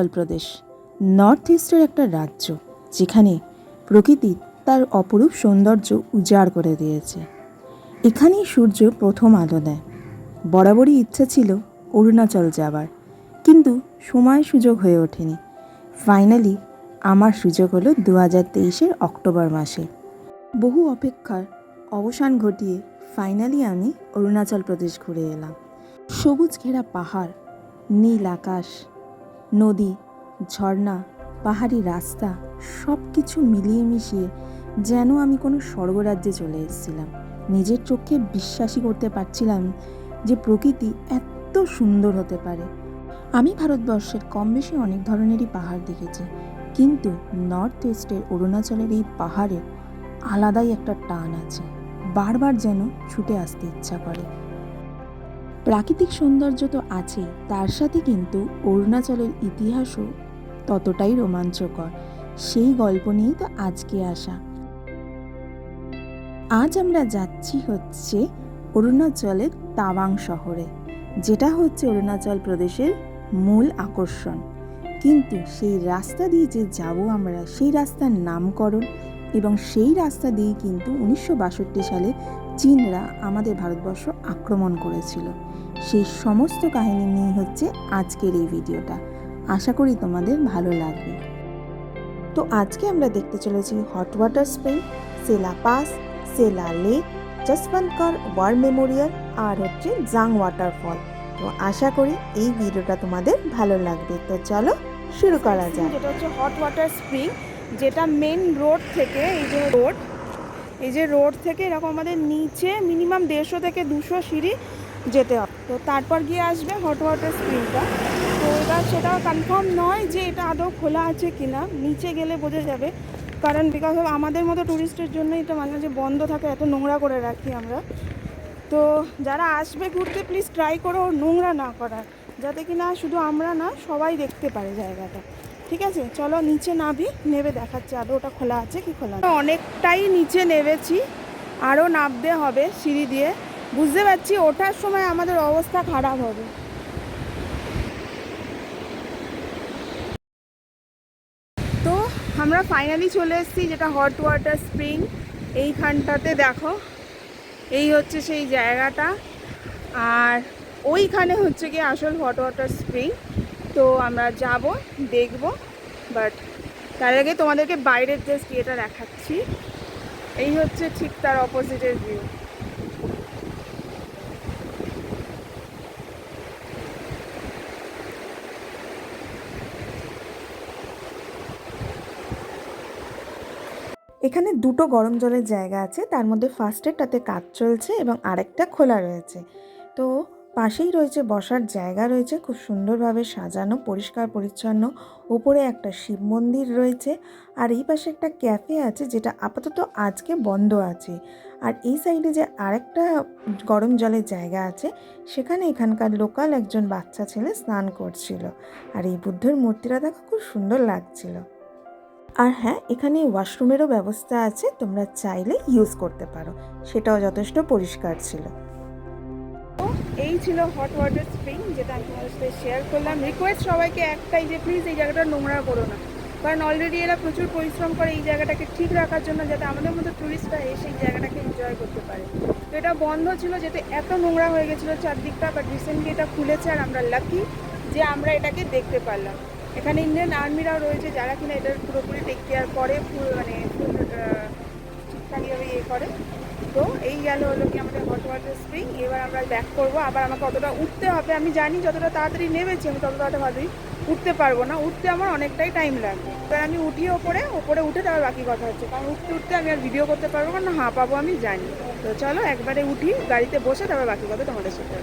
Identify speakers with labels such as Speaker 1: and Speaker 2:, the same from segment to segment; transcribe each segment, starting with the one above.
Speaker 1: Arunachal Pradesh. North ইস্টের একটা রাজ্য, যেখানে প্রকৃতি তার অপরূপ সৌন্দর্য উজাড় করে দিয়েছে। এখানেই সূর্য প্রথম আলো দেয় বরাবরই ইচ্ছা ছিল অরুণাচল যাবার কিন্তু সময় সুযোগ হয়ে ওঠেনি। ফাইনালি আমার সুযোগ হলো দু হাজার তেইশের অক্টোবর মাসে। বহু অপেক্ষার অবসান ঘটিয়ে ফাইনালি আমি অরুণাচল প্রদেশ ঘুরে এলাম। সবুজ ঘেরা পাহাড়, নীল আকাশ নদী, ঝর্ণা, পাহাড়ি রাস্তা সব কিছু মিলিয়ে মিশিয়ে যেন আমি কোনো স্বর্গরাজ্যে চলে এসেছিলাম। নিজের চোখে বিশ্বাসই করতে পারছিলাম যে প্রকৃতি এত সুন্দর হতে পারে। আমি ভারতবর্ষের কম বেশি অনেক ধরনেরই পাহাড় দেখেছি, কিন্তু নর্থ ইস্টের অরুণাচলের এই পাহাড়ে আলাদাই একটা টান আছে। বারবার যেন ছুটে আসতে ইচ্ছা করে। প্রাকৃতিক সৌন্দর্য তো আছেই, তার সাথে কিন্তু অরুণাচলের ইতিহাসও ততটাই রোমাঞ্চকর। সেই গল্প নিয়েই তো আজকে আসা। আজ আমরা যাচ্ছি হচ্ছে অরুণাচলের তাওয়াং শহরে, যেটা হচ্ছে অরুণাচল প্রদেশের মূল আকর্ষণ। কিন্তু সেই রাস্তা দিয়ে যে যাব আমরা, সেই রাস্তার নামকরণ এবং সেই রাস্তা দিয়ে কিন্তু উনিশশো বাষট্টি সালে চীনরা আমাদের ভারতবর্ষ আক্রমণ করেছিল। সেই সমস্ত কাহিনী নিয়ে হচ্ছে আজকের এই ভিডিওটা। আশা করি তোমাদের ভালো লাগবে। তো আজকে আমরা দেখতে চলেছি hot water spring Sela pass Sela lake Jaswantgarh war memorial আর হচ্ছে জাং ওয়াটারফল তো আশা করি এই ভিডিওটা তোমাদের ভালো লাগবে। তো চলো শুরু করা যাক।
Speaker 2: যেটা হচ্ছে হট ওয়াটার স্প্রিং যেটা মেন রোড থেকে এই যে রোড এই যে রোড থেকে এরকম আমাদের নিচে মিনিমাম দেড়শো থেকে দুশো সিঁড়ি যেতে হবে। তো তারপর গিয়ে আসবে হট ওয়াটার স্প্রিংটা তো এবার সেটা কনফার্ম নয় যে এটা আদৌ খোলা আছে কিনা। নিচে গেলে বোঝা যাবে। কারণ বিকজ আমাদের মতো ট্যুরিস্টের জন্য এটা মাঝে মাঝে বন্ধ থাকে, এত নোংরা করে রাখি আমরা। তো যারা আসবে ঘুরতে প্লিজ ট্রাই করো নোংরা না করার। যাতে কি না শুধু আমরা না, সবাই দেখতে পারে জায়গাটা। ঠিক আছে? চলো নিচে নাবি নেবে দেখাচ্ছে আদৌ ওটা খোলা আছে কি খোলা। অনেকটাই নিচে নেমেছি আরও নামতে হবে সিঁড়ি দিয়ে। বুঝতে পারছি ওঠার সময় আমাদের অবস্থা খারাপ হবে। তো আমরা ফাইনালি চলে এসেছি, যেটা হট ওয়াটার স্প্রিং এইখানটাতে দেখো। এই হচ্ছে সেই জায়গাটা। আর ওইখানে হচ্ছে কি আসল হট ওয়াটার স্প্রিং তো আমরা যাব, দেখব বাট তার আগে তোমাদেরকে বাইরের জাস্ট ইয়েটা দেখাচ্ছি, এই হচ্ছে ঠিক তার অপোজিটের ভিউ
Speaker 1: এখানে দুটো গরম জলের জায়গা আছে, তার মধ্যে ফার্স্টেরটাতে কাজ চলছে এবং আরেকটা খোলা রয়েছে। তো পাশেই রয়েছে, বসার জায়গা রয়েছে, খুব সুন্দরভাবে সাজানো, পরিষ্কার, পরিচ্ছন্ন। ওপরে একটা শিব মন্দির রয়েছে আর এই পাশে একটা ক্যাফে আছে যেটা আপাতত আজকে বন্ধ আছে। আর এই সাইডে যে আরেকটা গরম জলের জায়গা আছে, সেখানে এখানকার লোকাল একজন বাচ্চা ছেলে স্নান করছিল। আর এই বুদ্ধর মূর্তিটা দেখো খুব সুন্দর লাগছিল। আর হ্যাঁ এখানে ওয়াশরুমেরও ব্যবস্থা আছে, তোমরা চাইলে ইউজ করতে পারো। সেটাও যথেষ্ট পরিষ্কার ছিল।
Speaker 2: এই ছিল হট ওয়াটার স্প্রিং যেটা আমি তোমাদের সাথে শেয়ার করলাম। রিকোয়েস্ট সবাইকে একটাই যে প্লিজ এই জায়গাটা নোংরা করো না। কারণ অলরেডি এরা প্রচুর পরিশ্রম করে এই জায়গাটাকে ঠিক রাখার জন্য যাতে আমাদের মতো ট্যুরিস্টরা এসে এই জায়গাটাকে এনজয় করতে পারে। তো এটা বন্ধ ছিল যেতে এত নোংরা হয়ে গেছিল চারদিকটা বাট রিসেন্টলি এটা খুলেছে আর আমরা লাকি যে আমরা এটাকে দেখতে পারলাম। এখানে ইন্ডিয়ান আর্মিরাও রয়েছে যারা কিনা এটার পুরোপুরি টেক কেয়ার করে মানে ঠিকঠাকভাবে ইয়ে করে। তো এই গেল হলো কি আমাদের হট ওয়াটার স্প্রিং এবার আমরা ব্যাক করব। আবার আমাকে অতটা উঠতে হবে। আমি জানি যতটা তাড়াতাড়ি নেমেছি আমি ততটা তাড়াতাড়ি উঠতে পারব না। উঠতে আমার অনেকটাই টাইম লাগবে এবার আমি উঠি ওপরে। ওপরে উঠে তারপর বাকি কথা হচ্ছে। কারণ উঠতে উঠতে আমি আর ভিডিও করতে পারব না হা পাবো আমি জানি। তো চলো একবারে উঠি, গাড়িতে বসে তারপর বাকি কথা তোমাদের সাথে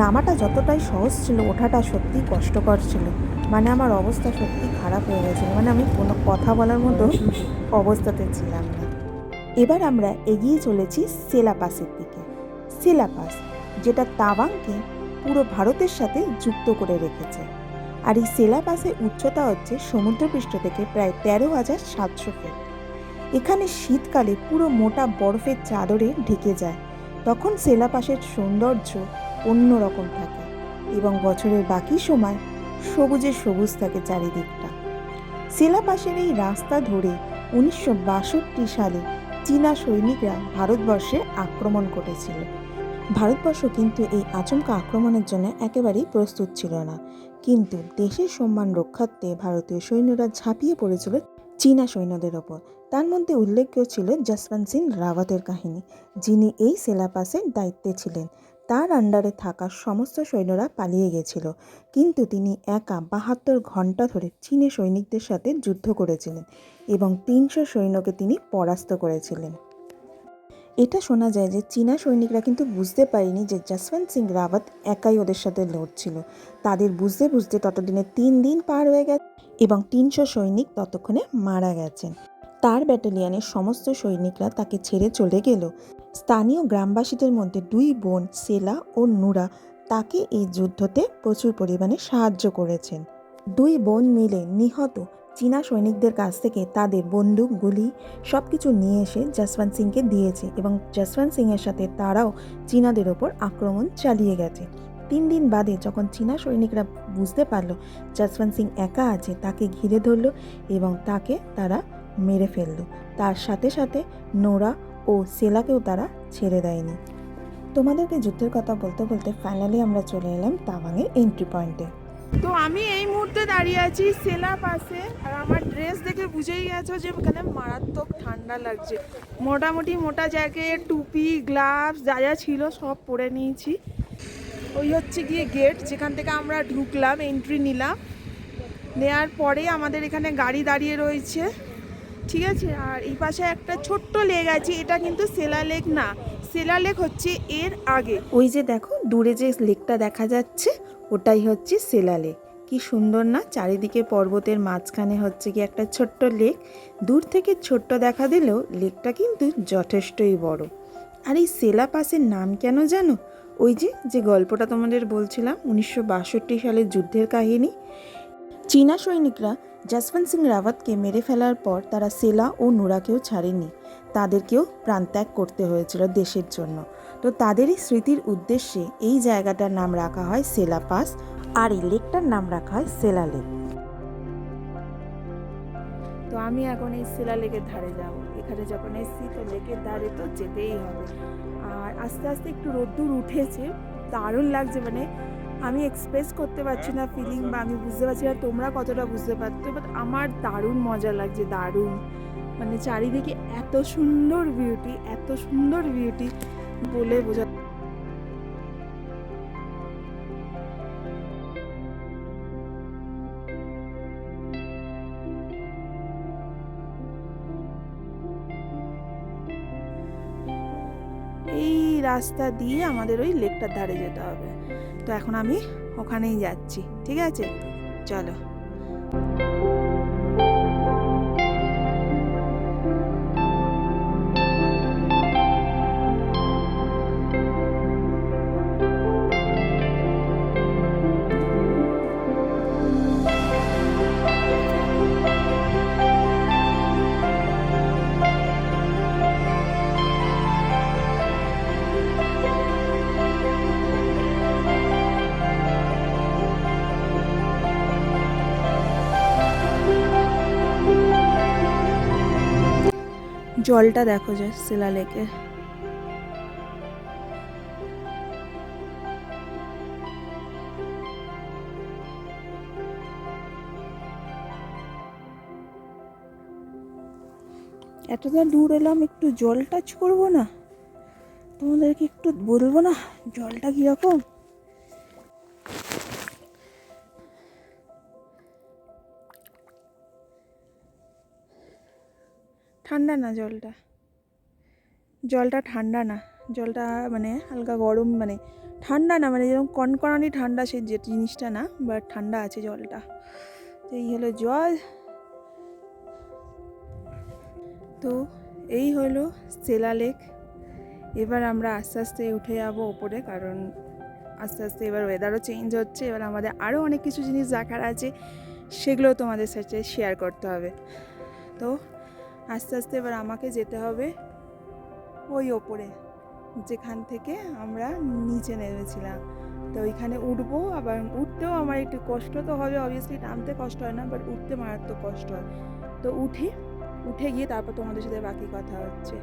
Speaker 1: নামাটা যতটাই সহজ ছিল, ওঠাটা সত্যি কষ্টকর ছিল। মানে আমার অবস্থা সত্যি খারাপ হয়ে গেছিল। মানে আমি কোনো কথা বলার মতো অবস্থাতে ছিলাম না। এবার আমরা এগিয়ে চলেছি সেলাপাসের দিকে। সেলাপাস, যেটা তাওয়াংকে পুরো ভারতের সাথে যুক্ত করে রেখেছে। আর এই সেলাপাসের উচ্চতা হচ্ছে সমুদ্রপৃষ্ঠ থেকে প্রায় তেরো হাজার সাতশো ফিট এখানে শীতকালে পুরো মোটা বরফের চাদরে ঢেকে যায়। তখন সেলাপাসের সৌন্দর্য অন্যরকম থাকে এবং বছরের বাকি সময় সবুজে সবুজ থাকে চারিদিকটা। সেলাপাসের এই রাস্তা ধরে উনিশশো বাষট্টি সালে চীনা সৈনিকরা ভারতবর্ষে আক্রমণ করেছিল। ভারতবর্ষ কিন্তু এই আচমকা আক্রমণের জন্য একেবারেই প্রস্তুত ছিল না। কিন্তু দেশের সম্মান রক্ষার্থে ভারতীয় সৈন্যরা ঝাঁপিয়ে পড়েছিল চীনা সৈন্যদের ওপর। তার মধ্যে উল্লেখ্য ছিল যশবন্ত সিং রাওয়াতের কাহিনী, যিনি এই সেলাপাসের দায়িত্বে ছিলেন। তার আন্ডারে থাকা সমস্ত সৈন্যরা পালিয়ে গেছিল। কিন্তু তিনি একা বাহাত্তর ঘণ্টা ধরে চীনে সৈনিকদের সাথে যুদ্ধ করেছিলেন এবং তিনশো সৈন্যকে তিনি পরাস্ত করেছিলেন। এটা শোনা যায় যে চীনা সৈনিকরা কিন্তু বুঝতে পারেনি যে যশবন্ত সিং রাওয়াত একাই ওদের সাথে লড়ছিল। তাদের বুঝতে বুঝতে ততদিনে তিন দিন পার হয়ে গেছে এবং তিনশো সৈনিক ততক্ষণে মারা গেছেন। তার ব্যাটালিয়নের সমস্ত সৈনিকরা তাকে ছেড়ে চলে গেল। স্থানীয় গ্রামবাসীদের মধ্যে দুই বোন সেলা ও নুরা তাকে এই যুদ্ধতে প্রচুর পরিমাণে সাহায্য করেছেন। দুই বোন মিলে নিহত চীনা সৈনিকদের কাছ থেকে তাদের বন্দুক, গুলি সব কিছু নিয়ে এসে যশবন্ত সিংকে দিয়েছে এবং যশবন্ত সিংয়ের সাথে তারাও চীনাদের ওপর আক্রমণ চালিয়ে গেছে। তিন দিন বাদে যখন চীনা সৈনিকরা বুঝতে পারল যশবন্ত সিং একা আছে, তাকে ঘিরে ধরলো এবং তাকে তারা মেরে ফেলল। তার সাথে সাথে নোরা ও সেলাকেও তারা ছেড়ে দেয়নি। তোমাদেরকে যুদ্ধের কথা বলতে বলতে ফাইনালি আমরা চলে এলাম তাওয়াংয়ের এন্ট্রি পয়েন্টে
Speaker 2: তো আমি এই মুহূর্তে দাঁড়িয়ে আছি সেলা পাশে। আর আমার ড্রেস দেখে বুঝেই গেছো যে এখানে মারাত্মক ঠান্ডা লাগছে। মোটামুটি মোটা জ্যাকেট টুপি গ্লাভস যা যা ছিল সব পরে নিয়েছি। ওই হচ্ছে গিয়ে গেট যেখান থেকে আমরা ঢুকলাম এন্ট্রি নিলাম। নেয়ার পরে আমাদের এখানে গাড়ি দাঁড়িয়ে রয়েছে। ঠিক আছে? আর এই পাশে একটা ছোট্ট লেক আছে, এটা কিন্তু সেলা লেক না। সেলা লেক হচ্ছে এর আগে।
Speaker 1: ওই যে দেখো, দূরে যে লেকটা দেখা যাচ্ছে, ওটাই হচ্ছে সেলা লেক। কি সুন্দর না? চারিদিকে পর্বতের মাঝখানে হচ্ছে কি একটা ছোট্ট লেক। দূর থেকে ছোট্ট দেখা দিলেও লেকটা কিন্তু যথেষ্টই বড়। আর এই সেলা পাসের নাম কেন জানো? ওই যে যে গল্পটা তোমাদের বলছিলাম, উনিশশো বাষট্টি সালের যুদ্ধের কাহিনী। চীনা সৈনিকরা যশবন্ত সিং রাওয়াতকে মেরে ফেলার পর তারা সেলা ও নুরাকেও ছাড়েনি। তাদেরকেও প্রাণত্যাগ করতে হয়েছিল দেশের জন্য। তো তাদেরই স্মৃতির উদ্দেশ্যে এই জায়গাটার নাম রাখা হয় সেলা পাস আর এই লেকটার নাম রাখা হয় সেলা লেক।
Speaker 2: তো আমি এখন এই শিলা লেকের ধারে যাব। এখানে যখন এসছি তো লেকের ধারে তো যেতেই হবে। আর আস্তে আস্তে একটু রোদ্দুর উঠেছে, দারুণ লাগছে মানে আমি এক্সপ্রেস করতে পারছি না ফিলিং বা আমি বুঝতে পারছি না তোমরা কতটা বুঝতে পারছ বাট আমার দারুণ মজা লাগছে, দারুণ। মানে চারিদিকে এত সুন্দর বিউটি এত সুন্দর বিউটি বলে বোঝা এই রাস্তা দিয়ে আমাদের ওই লেকটার ধারে যেতে হবে। তো এখন আমি ওখানেই যাচ্ছি ঠিক আছে? চলো। জলটা দেখো যে শিলা লেকে। এতটা দূর এলাম, একটু জল টাচ করব না? তোমাদেরকে একটু বলব না, জলটা কীরকম? ঠান্ডা না জলটা? জলটা ঠান্ডা না। জলটা মানে হালকা গরম মানে ঠান্ডা না মানে যেরকম কনকনানি ঠান্ডা সেই যে জিনিসটা না বাট ঠান্ডা আছে জলটা। তো এই হলো জল। তো এই হলো সেলা লেক। এবার আমরা আস্তে আস্তে উঠে যাব ওপরে, কারণ আস্তে আস্তে এবার ওয়েদারও চেঞ্জ হচ্ছে। এবার আমাদের আরও অনেক কিছু জিনিস দেখার আছে সেগুলো তোমাদের সাথে শেয়ার করতে হবে। তো আস্তে আস্তে এবার আমাকে যেতে হবে ওই ওপরে, যেখান থেকে আমরা নিচে নেমেছিলাম। তো ওইখানে উঠবো, আবার উঠতেও আমার একটু কষ্ট তো হবে অবভিয়াসলি নামতে কষ্ট হয় না বাট উঠতে মারাত্মক কষ্ট হয়। তো উঠি, উঠে গিয়ে তারপর তোমাদের সাথে বাকি কথা হচ্ছে।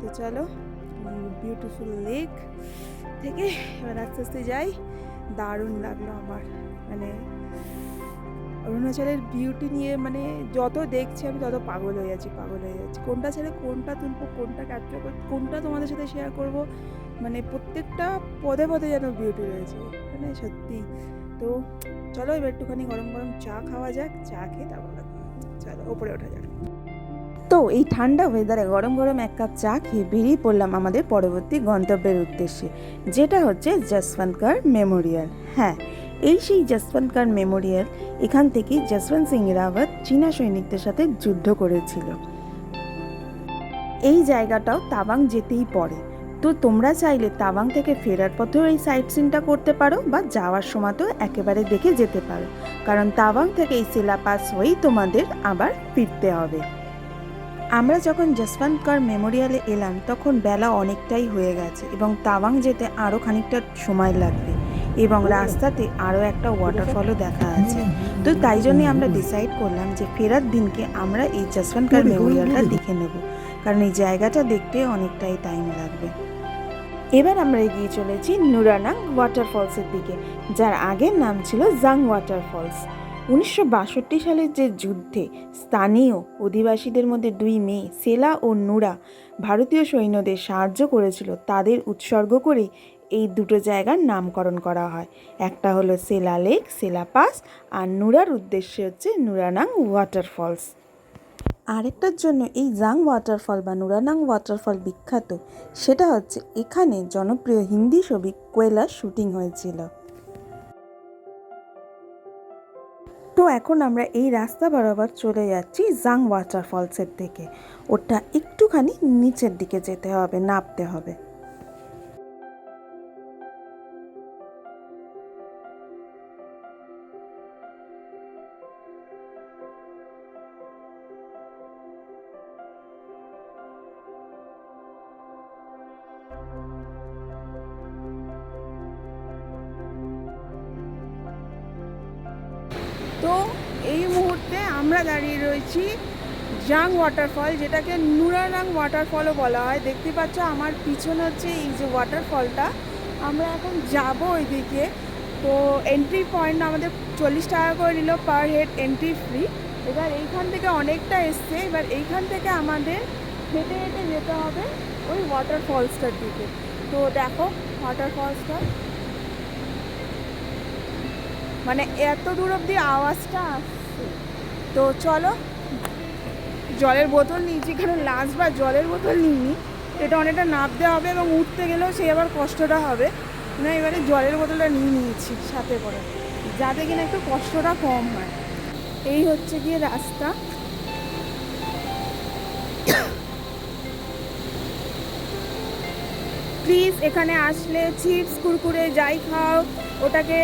Speaker 2: তো চলো বিউটিফুল লেক থেকে এবার আস্তে আস্তে যাই। দারুণ লাগল আমার মানে অরুণাচলের বিউটি নিয়ে মানে যত দেখছি আমি তত পাগল হয়ে যাচ্ছি, পাগল হয়ে যাচ্ছি। কোনটা ছেড়ে কোনটা তুলবো, কোনটা ক্যাপচার করব, কোনটা তোমাদের সাথে শেয়ার করব মানে প্রত্যেকটা পদে পদে যেন বিউটি রয়েছে মানে সত্যি। তো চলো এবার একটুখানি গরম গরম চা খাওয়া যাক, চা খেয়ে তারপর। চলো, ওপরে ওঠা যাক।
Speaker 1: তো এই ঠান্ডা ওয়েদারে গরম গরম এক কাপ চা খেয়ে বেরিয়ে পড়লাম আমাদের পরবর্তী গন্তব্যের উদ্দেশ্যে, যেটা হচ্ছে যশবন্তকার মেমোরিয়াল হ্যাঁ এই সেই যশবন্তকার মেমোরিয়াল, এখান থেকে যশবন্ত সিং রাওয়াত চীনা সৈনিকদের সাথে যুদ্ধ করেছিল। এই জায়গাটাও তাওয়াং যেতেই পড়ে। তো তোমরা চাইলে তাওয়াং থেকে ফেরার পথেও এই সাইট সিনটা করতে পারো বা যাওয়ার সময়তেও একেবারে দেখে যেতে পারো। কারণ তাওয়াং থেকে এই সিলাপাস হয়েই তোমাদের আবার ফিরতে হবে। আমরা যখন যশবন্তকার মেমোরিয়ালে এলাম, তখন বেলা অনেকটাই হয়ে গেছে এবং তাওয়াং যেতে আরও খানিকটা সময় লাগবে। এবং রাস্তাতে আরও একটা ওয়াটারফলও দেখা আছে। তো তাই জন্যই আমরা ডিসাইড করলাম যে ফেরার দিনকে আমরা এই যশবন্তকার মেমোরিয়ালটা দেখে নেব। কারণ এই জায়গাটা দেখতে অনেকটাই টাইম লাগবে। এবার আমরা এগিয়ে চলেছি নুরানাং ওয়াটারফলসের দিকে যার আগের নাম ছিল জাং ওয়াটারফলস উনিশশো বাষট্টি সালের যে যুদ্ধে স্থানীয় অধিবাসীদের মধ্যে দুই মেয়ে সেলা ও নুরা ভারতীয় সৈন্যদের সাহায্য করেছিল তাদের উৎসর্গ করে এই দুটো জায়গার নামকরণ করা হয়। একটা হলো সেলা লেক, সেলা পাস, আর নুরার উদ্দেশ্যে হচ্ছে নুরানাং ওয়াটারফলস। আরেকটার জন্য এই জাং ওয়াটারফল বা নুরানাং ওয়াটারফল বিখ্যাত, সেটা হচ্ছে এখানে জনপ্রিয় হিন্দি ছবি কোয়েলার শুটিং হয়েছিল। তো এখন আমরা এই রাস্তা বরাবর চলে যাচ্ছি জাং ওয়াটারফলসের দিকে। ওটা একটুখানি নিচের দিকে যেতে হবে, নামতে হবে।
Speaker 2: ওয়াটারফল যেটাকে নুরানাং ওয়াটারফলও বলা হয়। দেখতে পাচ্ছ, আমার পিছনে হচ্ছে এই যে ওয়াটারফলটা আমরা এখন যাব ওইদিকে। তো এন্ট্রি পয়েন্ট আমাদের চল্লিশ টাকা করে নিল পার হেড এন্ট্রি ফ্রি এবার এইখান থেকে অনেকটা এসছে। এবার এইখান থেকে আমাদের হেঁটে হেঁটে যেতে হবে ওই ওয়াটারফলসটার দিকে। তো দেখো ওয়াটারফলসটা মানে এত দূর অবধি আওয়াজটা আসছে। তো চলো জলের বোতল নিয়েছি কারণ লাস্ট বার জলের বোতল নিইনি। এটা অনেকটা নামতে হবে এবং উঠতে গেলেও সে আবার কষ্টটা হবে। না, এবারে জলের বোতলটা নিয়ে নিয়েছি সাথে করে, যাতে কিনা একটু কষ্টটা কম হয়। এই হচ্ছে গিয়ে রাস্তা। প্লিজ এখানে আসলে চিপস, কুরকুরে, যাই খাও, ওটাকে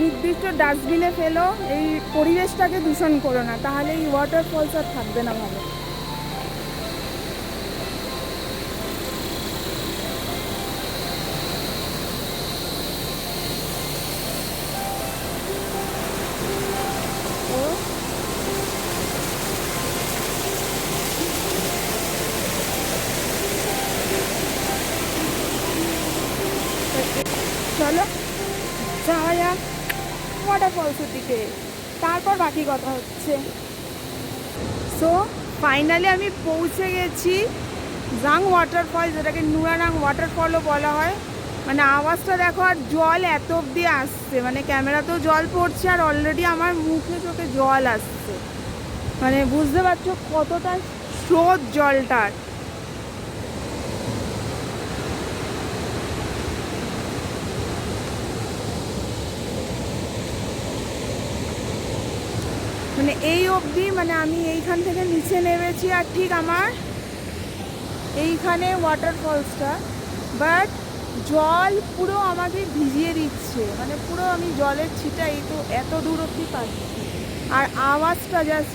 Speaker 2: নির্দিষ্ট ডাস্টবিনে ফেলো, এই পরিবেশটাকে দূষণ করো না, তাহলে এই ওয়াটারফলস আর থাকবে না ভালো। দিকে তারপর বাকি কথা হচ্ছে। সো ফাইনালি আমি পৌঁছে গেছি জাং ওয়াটারফল যেটাকে নুরানাং ওয়াটারফলও বলা হয়। মানে আওয়াজটা দেখো, আর জল এত অবধি আসছে। মানে ক্যামেরাতেও জল পড়ছে, আর অলরেডি আমার মুখে চোখে জল আসছে। মানে বুঝতে পারছ কতটা স্রোত জলটার। মানে এই অবধি মানে আমি এইখান থেকে নিচে নেমেছি আর ঠিক আমার এইখানে ওয়াটারফলসটা বাট জল পুরো আমাকে ভিজিয়ে দিচ্ছে। মানে পুরো আমি জলের ছিটা এই তো এত দূর অবধি পাচ্ছি। আর আওয়াজটা জাস্ট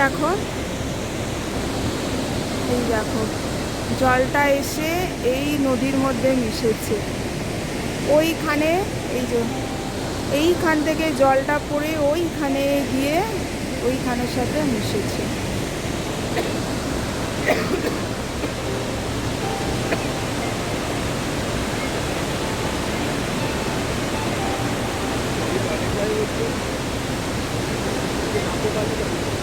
Speaker 2: দেখো। এই দেখো, জলটা এসে এই নদীর মধ্যে মিশেছে। ওইখানে, এই যে, এইখান থেকে জলটা পড়ে ওইখানে গিয়ে ওইখানের সাথে মিশেছে। তো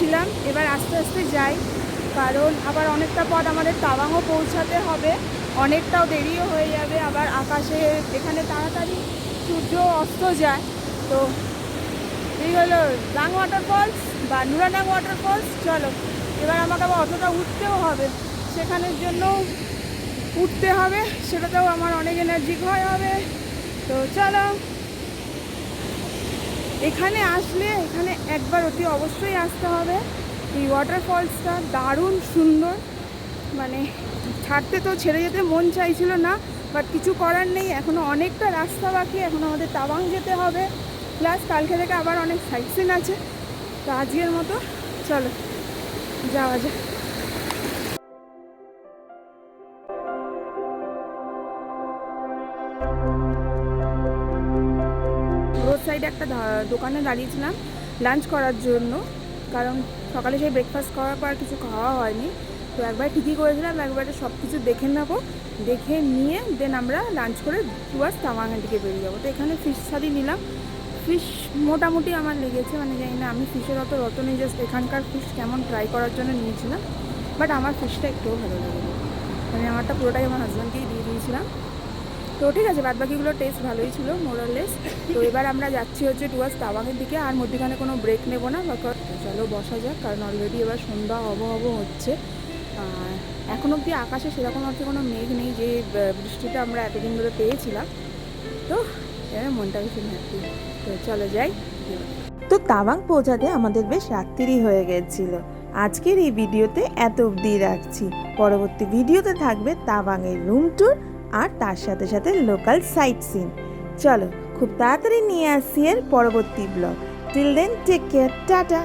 Speaker 2: ছিলাম এবার আস্তে আস্তে যাই। কারণ আবার অনেকটা পথ আমাদের তাওয়াংও পৌঁছাতে হবে, অনেকটাও দেরিও হয়ে যাবে, আবার আকাশে এখানে তাড়াতাড়ি সূর্য অস্ত যায়। তো এই হলো? ডাং ওয়াটারফলস বা নুরাডাং ওয়াটারফলস চলো, এবার আমাকে আবার অতটা উঠতেও হবে। সেখানের জন্য উঠতে হবে, সেটাতেও আমার অনেক এনার্জি ক্ষয় হবে। তো চলো। এখানে আসলে, এখানে একবার অতি অবশ্যই আসতে হবে। এই ওয়াটারফলসটা দারুণ সুন্দর। মানে ছাড়তে তো ছেড়ে যেতে মন চাইছিল না বাট কিছু করার নেই। এখনও অনেকটা রাস্তা বাকি, এখন আমাদের তাবাং যেতে হবে। প্লাস কালকে থেকে আবার অনেক সাইট আছে। তো আজকের মতো, চলো, যাওয়া যাক। সাইডে একটা দোকানে দাঁড়িয়েছিলাম লাঞ্চ করার জন্য। কারণ সকালে সেই ব্রেকফাস্ট করার পর কিছু খাওয়া হয়নি। তো একবার ঠিকই করেছিলাম, একবারে সব কিছু দেখে নেব। দেখে নিয়ে দেন আমরা লাঞ্চ করে টুয়ার্স তামাঙ্গার দিকে বেরিয়ে যাব। তো এখানে ফিশ থালি নিলাম। ফিশ মোটামুটি আমার লেগেছে মানে জানি না, আমি ফিশের অত রত নেই জাস্ট এখানকার ফিশ কেমন ট্রাই করার জন্য নিয়েছিলাম। বাট আমার ফিশটা একটুও ভালো লাগে মানে আমারটা পুরোটাই আমার হাজব্যান্ডকেই দিয়ে দিয়েছিলাম। তো ঠিক আছে বাদ বাকিগুলো টেস্ট ভালোই ছিল মোরালেস তো এবার আমরা যাচ্ছি হচ্ছে টুয়ার্স তাওয়াংয়ের দিকে, আর মধ্যখানে কোনো ব্রেক নেব না, বা চলো বসা যাক, কারণ অলরেডি এবার সন্ধ্যা হব হব হচ্ছে। আর এখন অবধি আকাশে সেরকম হচ্ছে কোনো মেঘ নেই যে বৃষ্টিটা আমরা এতদিন ধরে পেয়েছিলাম। তো এবার মনটা ভীষণ হ্যাপি তো চলো যাই।
Speaker 1: তো তাওয়াং পৌঁছাতে আমাদের বেশ রাত্রিরই হয়ে গেছিল। আজকের এই ভিডিওতে এত অবধি রাখছি। পরবর্তী ভিডিওতে থাকবে তাওয়াংয়ের রুম ট্যুর আর তার সাথে সাথে লোকাল সাইট সিন চলো, খুব তাড়াতাড়ি নিয়ে আসি এর পরবর্তী blog till then take care tata.